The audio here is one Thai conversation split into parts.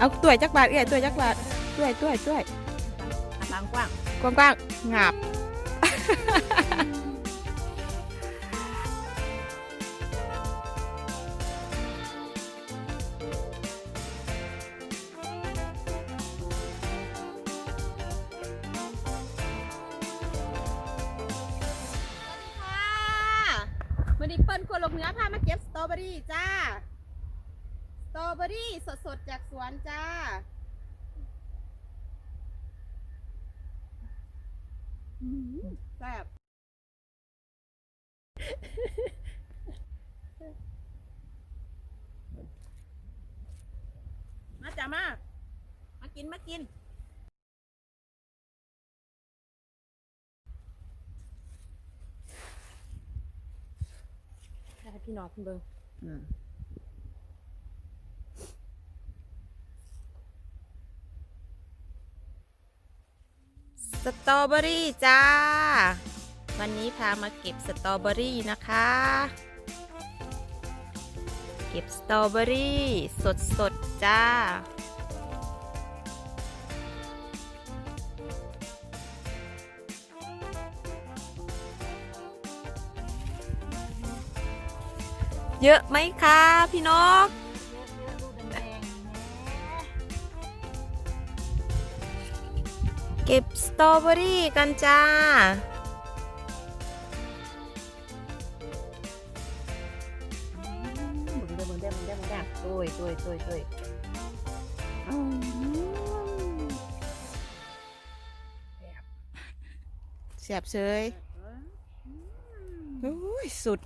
เอาตัวยจักบาทเอ้ยตัวยจักบาทตัวยตัวยตัวยบางกว้างกว้างกว้างๆงาบค่ะวันนี้เปิ้ลครัวลงเนื้อพามาเก็บสตรอเบอรี่จ้าส ตรอเบอรี่สดๆ จากสวนจ้า อืมแซ่บ มาจ้ามา มากินมากิน ให้พี่น้องคุณเบิ่งอืม สตรอเบอรี่จ้า วันนี้พามาเก็บสตรอเบอรี่นะคะ เก็บสตรอเบอรี่สดๆจ้า เยอะไหมคะพี่นก เก็บสตรอเบอรี่กันจ้ามึงเด้อมึงเด้อมึงเด้อมึงเด้อตุยตุยตุยตุยแสบเฉยโอ้ยสุด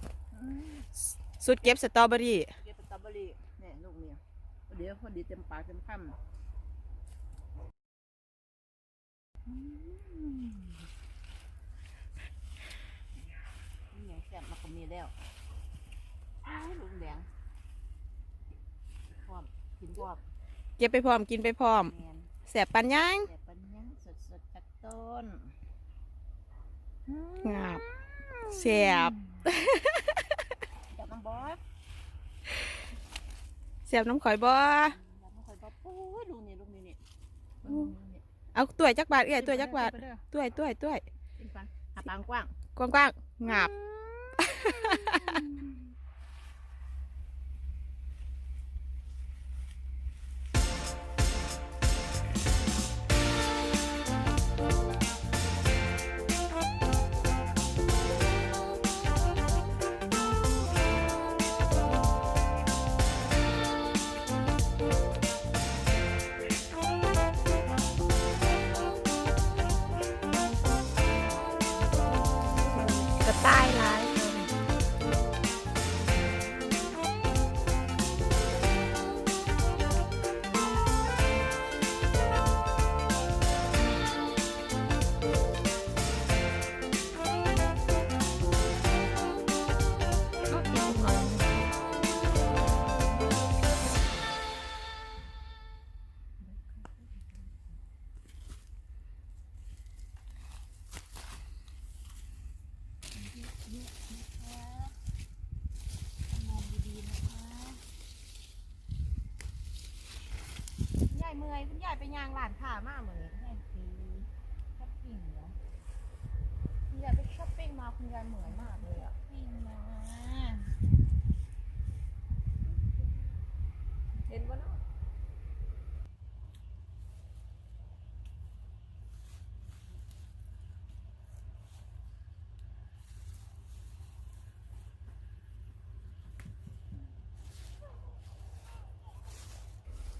สุดเก็บสตรอเบอรี่เก็บสตรอเบอรี่เนี่ยลูกเนี่ยเดี๋ยวพอดีเต็มปากเต็มคำนี่ไงแซ่บมาก็มีแล้วอ้าวลุงแดงพร้อมกินพร้อมเก็บไปพร้อมกินไปพร้อมแมนแสบปันยังแต่ปัญญาสดๆจากต้นงาบแสบจับน้ำบอสแสบน้ำข่อยบ่ จับน้ำข่อยบอสโอ้ยลุงนี่ลุงนี่นี่ลุงนี่นี่ เอาตัวยจักบาทเอ้ยตัวยจักบาทไปเด้อตัวยตัวยตัวยกินไปหาปางกว้างกว้างกว้างๆงาบก ยคุณยายไปยางหลานข่ามากเหมือนคุณยายไปช้อปปิ้งเหรอคุณยายไปช้อปปิ้งมาคุณยายเหมือนมากเลยอะปิ้งมาเห็นปะเนาะ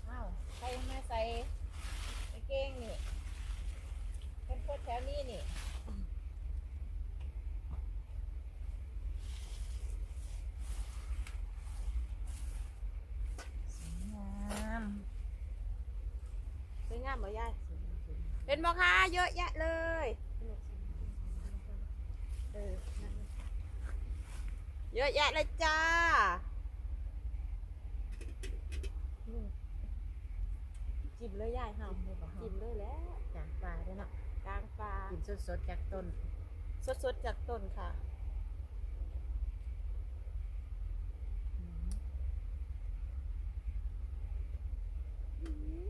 อ้าวใครมาใส่กางเกงนี่เป็นพวกแถวนี้นี่สวยงามสวยงาม บ่ยายเป็นบ่คะเยอะแยะเลยเออนั่นเยอะแยะเลยจ้าจิ้มเลยยายเฮาจิ้มเลยแล้วจางปลาด้วยเนาะกลางปลากินสดๆจากต้น สดๆจากต้นค่ะอืม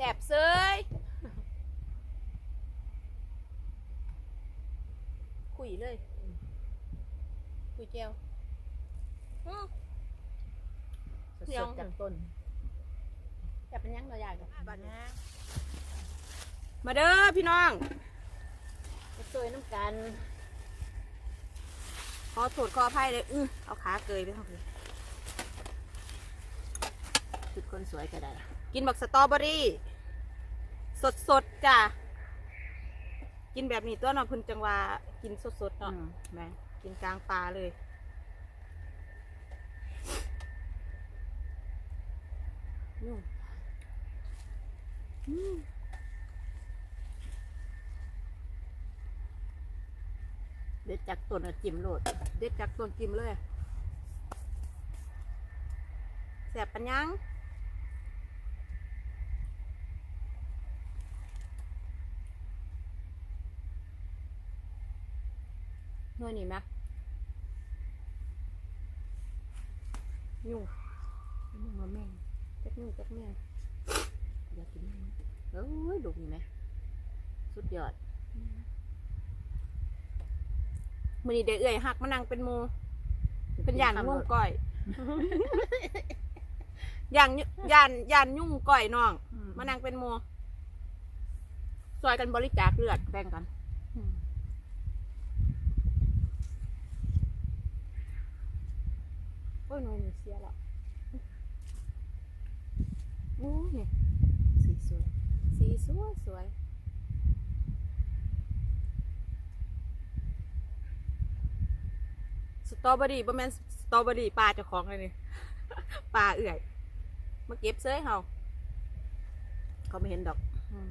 แสบเซยคุยเลยคุยเจลอื้อสเดี๋ยวดๆจากต้นจะเป็นยังเราอยากกับบ้านนะมาเด้อพี่น้องไปซอยน้ำกัน ขอโทษขออภัยเลย อื้อเอาขาเกยไปทั้งคืน ชุดคนสวยก็ได้ กินบักสตรอเบอรี่ สดสดๆจ้ะ กินแบบนี้ตัวเนาะเพิ่นจังว่ากินสดสดๆอืเนาะมแม่กินกลางปลาเลย นุ่มเด็ดจากต้นเอาจิ้มโลด เด็ดจากต้นกิมเลยแสบปัญญัง หน่วยนี่ไหมยุ่งนุ่มมาแม่งจักยุ่งจักเมี่ยงอยากกินมันเอ้ยลูกนี่ไหมสุดยอดมือนี้เด็กเอื่อยหักมานั่งเป็นหมูเป็นยานยุ่งก้อยยานยานยานยุ่งก้อยน้องมานั่งเป็นหมูซอยกันบริจาคเลือดแบ่งกัน อืม โอ้ยหน่อยหนูเสียแล้วโอ้ยนี่สีสวย สีสวยสวยสตรอเบอรี่บ่แม่นสตรอเบอรี่ปลาเจ้าของเลยนี่ปลาเอื่อย มาเก็บเซ้ยเฮาเขาไม่เห็นดอกอืม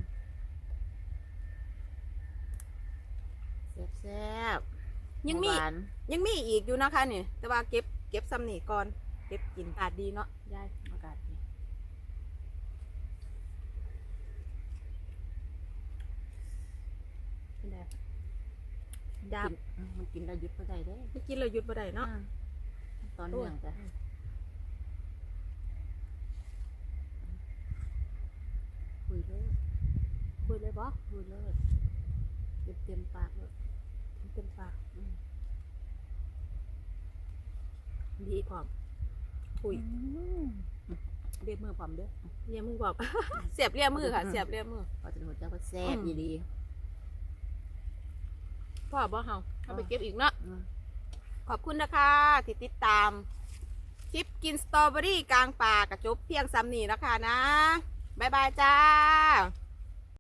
แซ่บๆยังมีหวานยังมีอีกอยู่นะคะนี่ แต่ว่าเก็บ เก็บซ้ำนี่ก่อน เก็บกินอาดดีเนาะยายอากาศดีเป็นไงดาบกินอืมมันกินแล้วหยุดบ่ได้เด้ไม่กินเลยหยุดบ่ได้เนาะอ่าตอนเนื่องจ้ะคุยเลยคุยเลยบ่คุยเลยเต็มเต็มปากเลยเต็มปากอืม ดีพร้อมคุยเรียกมือพร้อมเด้อเลียมือพร้อมเสียบเลียมือค่ะ เสียบเลียมือพอจะหัวเจ้าก็แซ่บอืมดีพ่อบ่เฮาเอาไปเก็บอีกเนาะๆอืมขอบคุณนะคะที่ติดตาม คลิปกินสตรอเบอรี่กลางป่ากระจบเพียงซ้ำนี่นะคะนะ บ๊ายบายจ้า